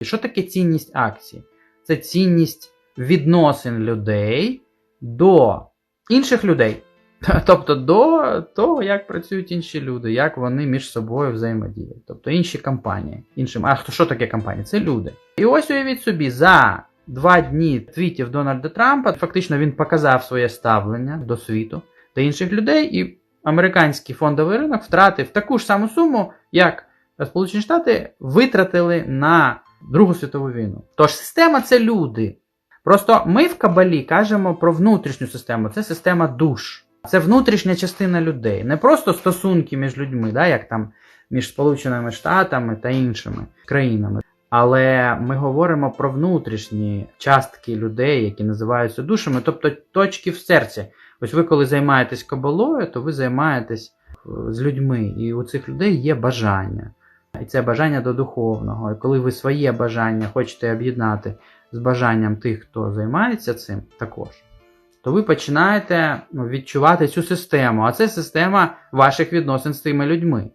І що таке цінність акції? Це цінність відносин людей до інших людей. Тобто до того, як працюють інші люди, як вони між собою взаємодіють. Тобто інші компанії. Іншим, а хто що таке компанія? Це люди. І ось уявіть собі, за два дні твітів Дональда Трампа фактично він показав своє ставлення до світу та інших людей, і американський фондовий ринок втратив таку ж саму суму, як Сполучені Штати витратили на Другу світову війну. Тож система це люди. Просто ми в Кабалі кажемо про внутрішню систему, це система душ. Це внутрішня частина людей, не просто стосунки між людьми, да, як там між Сполученими Штатами та іншими країнами. Але ми говоримо про внутрішні частки людей, які називаються душами, тобто точки в серці. Ось ви, коли займаєтесь кабалою, то ви займаєтесь е, з людьми, і у цих людей є бажання. І це бажання до духовного. І коли ви своє бажання хочете об'єднати з бажанням тих, хто займається цим також, то ви починаєте ну, відчувати цю систему. А це система ваших відносин з тими людьми.